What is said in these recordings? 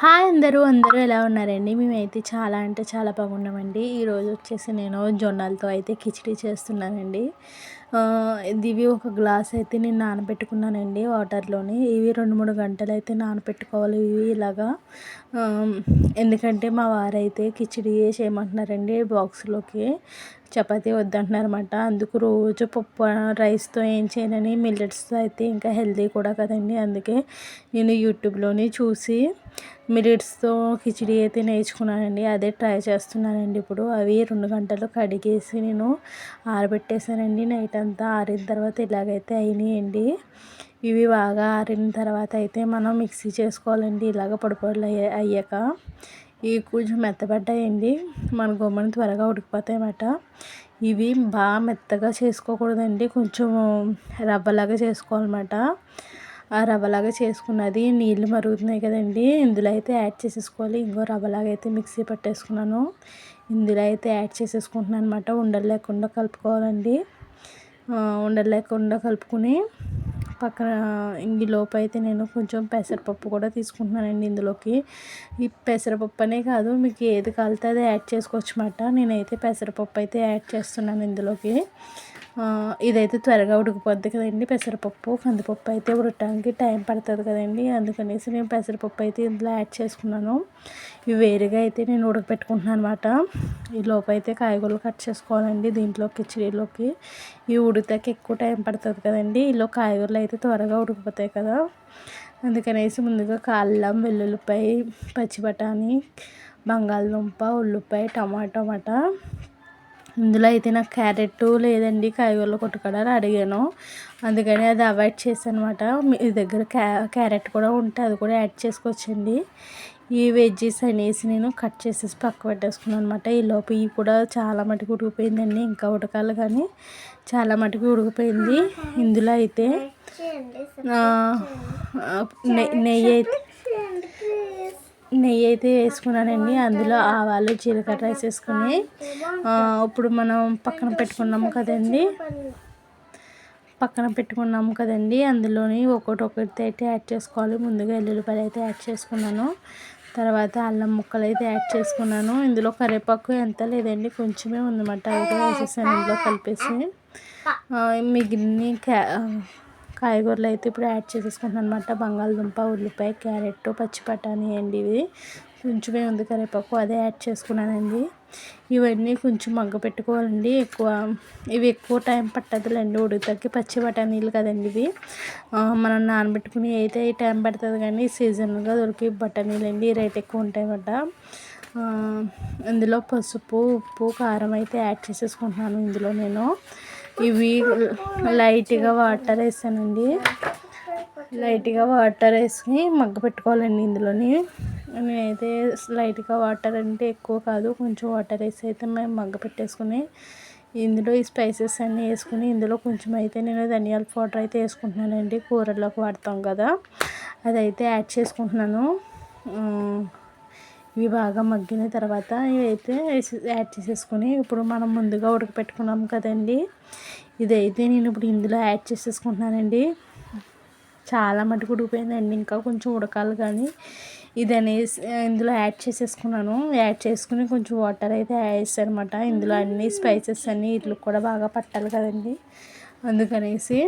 Hi అందరూ అందరూ ఎలా ఉన్నారండి? మేమైతే చాలా అంటే చాలా బాగున్నామండి. ఈరోజు వచ్చేసి నేను జొన్నలతో అయితే కిచిడి చేస్తున్నానండి. ఇవి ఒక గ్లాస్ అయితే నేను నానబెట్టుకున్నానండి వాటర్లోని. ఇవి రెండు మూడు గంటలు అయితే నానబెట్టుకోవాలి ఇవి ఇలాగా. ఎందుకంటే మా వారైతే కిచిడి చేయమంటున్నారండి బాక్స్లోకి. చపాతీ వద్దంటున్నారన్నమాట. అందుకు రోజు పప్పు రైస్తో ఏం చేయనని మిల్లెట్స్తో అయితే ఇంకా హెల్దీ కూడా కదండి. అందుకే నేను యూట్యూబ్లోని చూసి మిల్లెట్స్తో కిచిడి అయితే నేర్చుకున్నానండి. అదే ట్రై చేస్తున్నానండి ఇప్పుడు. అవి రెండు గంటలు కడిగేసి నేను ఆరబెట్టేశానండి. నైట్ అంతా ఆరిన తర్వాత ఇలాగైతే అయినాయండి. ఇవి బాగా ఆరిన తర్వాత అయితే మనం మిక్సీ చేసుకోవాలండి. ఇలాగ పొడిపొడులు అయ్యాక. ఇవి కొంచెం మెత్తబడ్డాయండి. మన గుమ్మని త్వరగా ఉడికిపోతాయి అన్నమాట ఇవి బాగా మెత్తగా చేసుకోకూడదండి. కొంచెం రవ్వలాగా చేసుకోవాలన్నమాట. ఆ రవ్వలాగా చేసుకున్నది నీళ్ళు మరుగుతున్నాయి కదండి. ఇందులో అయితే యాడ్ చేసేసుకోవాలి. ఇంకో రవ్వలాగా అయితే మిక్సీ పట్టేసుకున్నాను. ఇందులో అయితే యాడ్ చేసేసుకుంటున్నాను అనమాట ఉండలు లేకుండా కలుపుకోవాలండి. ఉండలు లేకుండా కలుపుకుని పక్కన ఇందులోపు అయితే నేను కొంచెం పెసరపప్పు కూడా తీసుకుంటున్నానండి ఇందులోకి. ఈ పెసరపప్పు అనే కాదు మీకు ఏది కలితే అది యాడ్ చేసుకోవచ్చు అన్నమాట నేనైతే పెసరపప్పు అయితే యాడ్ చేస్తున్నాను ఇందులోకి. ఇదైతే త్వరగా ఉడికిపోద్ది కదండి పెసరపప్పు. కందిపప్పు అయితే ఉడకడానికి టైం పడుతుంది కదండి. అందుకనేసి నేను పెసరపప్పు అయితే ఇందులో యాడ్ చేసుకున్నాను. ఇవి వేరుగా అయితే నేను ఉడకపెట్టుకుంటున్నాను అనమాట ఈ లోపైతే అయితే కాయగూరలు కట్ చేసుకోవాలండి దీంట్లో కిచడీలోకి. ఈ ఉడితాకి ఎక్కువ టైం పడుతుంది కదండి ఈలో కాయగూరలు అయితే త్వరగా ఉడికిపోతాయి కదా. అందుకనేసి ముందుగా కాళ్ళం వెల్లుల్లిపాయ పచ్చి బఠానీ బంగాళదుంప ఉల్లిపాయ టమాటో అన్నమాట ఇందులో అయితే నాకు క్యారెట్ లేదండి కాయగూరలు కొట్టుకోవడానికి అడిగాను. అందుకని అది అవాయిడ్ చేశాను అనమాట మీ దగ్గర క్యా క్యారెట్ కూడా ఉంటే అది కూడా యాడ్ చేసుకోవచ్చండి. ఈ వెజ్జెస్ అనేసి నేను కట్ చేసేసి పక్క పెట్టేసుకున్నాను అనమాట ఈ లోపు ఇవి కూడా చాలా మటుకు ఉడికిపోయిందండి ఇంకా ఉడకాలి కానీ చాలా మటుకు ఉడికిపోయింది. ఇందులో అయితే నెయ్యి అయితే నెయ్యి అయితే వేసుకున్నానండి. అందులో ఆవాలు జీలకర్ర వేసేసుకుని ఇప్పుడు మనం పక్కన పెట్టుకున్నాము కదండి. పక్కన పెట్టుకున్నాము కదండి. అందులోని ఒకటి ఒకటి అయితే యాడ్ చేసుకోవాలి. ముందుగా ఎల్లుల్లిపాయలు అయితే యాడ్ చేసుకున్నాను. తర్వాత అల్లం ముక్కలు అయితే యాడ్ చేసుకున్నాను. ఇందులో కరివేపాకు ఎంత లేదండి కొంచెమే ఉందన్నమాట. అయితే వేసేసాను ఇందులో కలిపేసి. మిగిలిన క్యా కాయగూరలు అయితే ఇప్పుడు యాడ్ చేసేసుకుంటున్నాను అనమాట బంగాళదుంప ఉల్లిపాయ క్యారెట్ పచ్చి బఠానీ అండి ఇవి. కొంచెమే ఉంది కరివేపాకు అదే యాడ్ చేసుకున్నానండి. ఇవన్నీ కొంచెం మగ్గ పెట్టుకోవాలండి. ఎక్కువ ఇవి ఎక్కువ టైం పట్టదులేండి. ఉడుకుతాకి పచ్చి బఠానీలు కదండి ఇవి. మనం నానబెట్టుకుని అయితే టైం పడుతుంది కానీ సీజన్గా దొరికి బఠానీలు అండి రేట్ ఎక్కువ ఉంటాయన్నమాట. ఇందులో పసుపు ఉప్పు కారం అయితే యాడ్ చేసేసుకుంటున్నాను ఇందులో నేను. ఇవి లైట్గా వాటర్ వేసానండి లైట్గా వాటర్ వేసుకుని మగ్గ పెట్టుకోవాలండి ఇందులోని. నేనైతే లైట్గా వాటర్ అంటే ఎక్కువ కాదు కొంచెం వాటర్ వేసి అయితే మేము మగ్గ పెట్టేసుకుని ఇందులో ఈ స్పైసెస్ అన్నీ వేసుకుని ఇందులో కొంచెం అయితే నేను ధనియాల పౌడర్ అయితే వేసుకుంటున్నానండి. కూరల్లోకి వాడతాం కదా అదైతే యాడ్ చేసుకుంటున్నాను. ఇవి బాగా మగ్గిన తర్వాత ఇవైతే యాడ్ చేసేసుకొని ఇప్పుడు మనం ముందుగా ఉడకపెట్టుకున్నాం కదండి. ఇదైతే నేను ఇప్పుడు ఇందులో యాడ్ చేసేసుకుంటున్నానండి. చాలా మటుకు ఉడికిపోయిందండి ఇంకా కొంచెం ఉడకాలి కానీ. ఇది అనేసి ఇందులో యాడ్ చేసేసుకున్నాను. యాడ్ చేసుకుని కొంచెం వాటర్ అయితే యాడ్ అనమాట ఇందులో అన్ని స్పైసెస్ అన్నీ ఇట్లు కూడా బాగా పట్టాలి కదండి. అందుకనేసి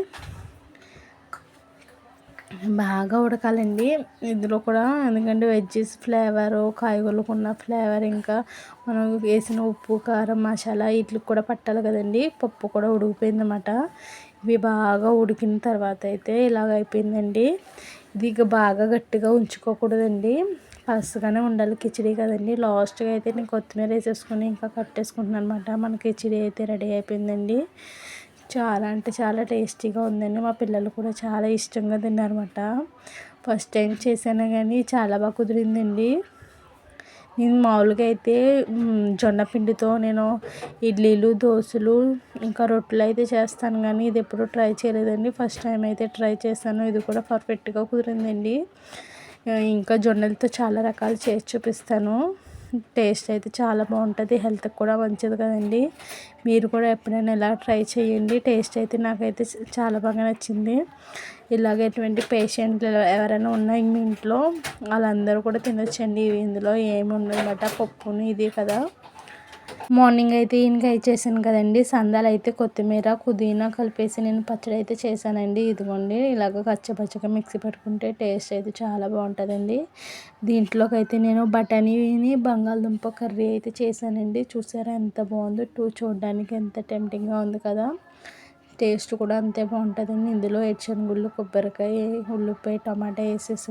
బాగా ఉడకాలండి. ఇందులో కూడా ఎందుకంటే వెజ్జెస్ ఫ్లేవర్ కాయగూరలకు ఉన్న ఫ్లేవర్ ఇంకా మనం వేసిన ఉప్పు కారం మసాలా వీటికి కూడా పట్టాలి కదండి. పప్పు కూడా ఉడికిపోయిందన్నమాట. ఇవి బాగా ఉడికిన తర్వాత అయితే ఇలాగ అయిపోయిందండి. ఇది ఇక బాగా గట్టిగా ఉంచుకోకూడదండి. పసుగానే ఉండాలి. కిచిడి కదండి. లాస్ట్గా అయితే నేను కొత్తిమీర వేసేసుకుని ఇంకా కట్టేసుకుంటున్నాను అనమాట మన కిచిడి అయితే రెడీ అయిపోయిందండి. చాలా అంటే చాలా టేస్టీగా ఉందండి. మా పిల్లలు కూడా చాలా ఇష్టంగా తిన్నారన్నమాట. ఫస్ట్ టైం చేశాను కానీ చాలా బాగా కుదిరిందండి. నేను మామూలుగా అయితే జొన్న పిండితో నేను ఇడ్లీలు దోశలు ఇంకా రొట్టెలు అయితే చేస్తాను. కానీ ఇది ఎప్పుడు ట్రై చేయలేదండి. ఫస్ట్ టైం అయితే ట్రై చేశాను. ఇది కూడా పర్ఫెక్ట్గా కుదిరిందండి. ఇంకా జొన్నలతో చాలా రకాలు చేసి చూపిస్తాను. టేస్ట్ అయితే చాలా బాగుంటుంది. హెల్త్కి కూడా మంచిది కదండి. మీరు కూడా ఎప్పుడైనా ఇలా ట్రై చేయండి. టేస్ట్ అయితే నాకైతే చాలా బాగా నచ్చింది. ఇలాగ ఎటువంటి పేషెంట్లు ఎవరైనా ఉన్నాయి మీ ఇంట్లో వాళ్ళందరూ కూడా తినొచ్చండి. ఇందులో ఏమి ఉండదన్నమాట పప్పుని ఇది కదా. మార్నింగ్ అయితే ఈయనకాయ చేశాను కదండి. సందాలు అయితే కొత్తిమీర పుదీనా కలిపేసి నేను పచ్చడి అయితే చేశానండి. ఇదిగోండి ఇలాగ పచ్చపచ్చగా మిక్సీ పెట్టుకుంటే టేస్ట్ అయితే చాలా బాగుంటుందండి. దీంట్లోకి అయితే నేను బఠానీని బంగాళదుంప కర్రీ అయితే చేశానండి. చూసారా ఎంత బాగుందో టూ చూడడానికి ఎంత టెంప్టింగ్గా ఉంది కదా. టేస్ట్ కూడా అంతే బాగుంటుందండి. ఇందులో ఎచ్చనగుళ్ళు కొబ్బరికాయ ఉల్లిపాయ టమాటా వేసేసి